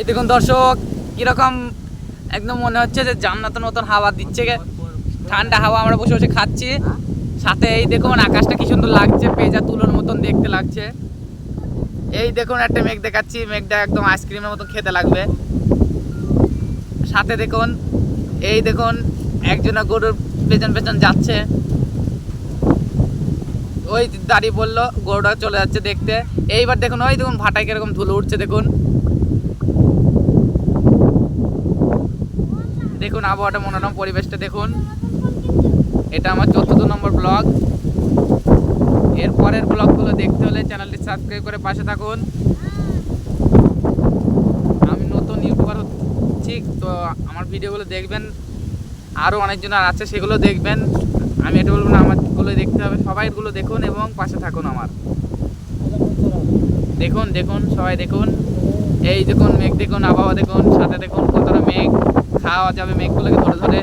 এই দেখুন দর্শক, কীরকম একদম মনে হচ্ছে যে জান্নাতের মতন হাওয়া দিচ্ছে। ঠান্ডা হাওয়া আমরা বসে বসে খাচ্ছি। সাথে এই দেখুন আকাশটা কি সুন্দর লাগছে, পেজা তুলোর মতন দেখতে লাগছে। এই দেখুন একটা মেঘ দেখাচ্ছি, মেঘটা একদম আইসক্রিমের মতন খেতে লাগবে। সাথে দেখুন, এই দেখুন একজনা গরুর পেছন পেছন যাচ্ছে। ওই দাঁড়িয়ে বলল, গরুটা চলে যাচ্ছে দেখতে। এইবার দেখুন, ওই দেখুন ভাটায় কীরকম ধুলো উঠছে দেখুন। দেখুন আবহাওয়াটা মনোরম পরিবেশটা দেখুন। এটা আমার চতুর্থ নম্বর ব্লগ। এর পরের ব্লগগুলো দেখতে হলে চ্যানেলটি সাবস্ক্রাইব করে পাশে থাকুন। আমি নতুন ইউটিউবার হচ্ছি, তো আমার ভিডিওগুলো দেখবেন। আরও অনেকজন আর আছে, সেগুলো দেখবেন। আমি এটা বলব না, আমারগুলো দেখতে হবে। সবাইগুলো দেখুন এবং পাশে থাকুন আমার। দেখুন দেখুন, সবাই দেখুন। এই দেখুন, মেঘ দেখুন, আবহাওয়া দেখুন, সাথে দেখুন, কতটা মেঘ, খাওয়া যাবে মেঘগুলোকে ধরে ধরে।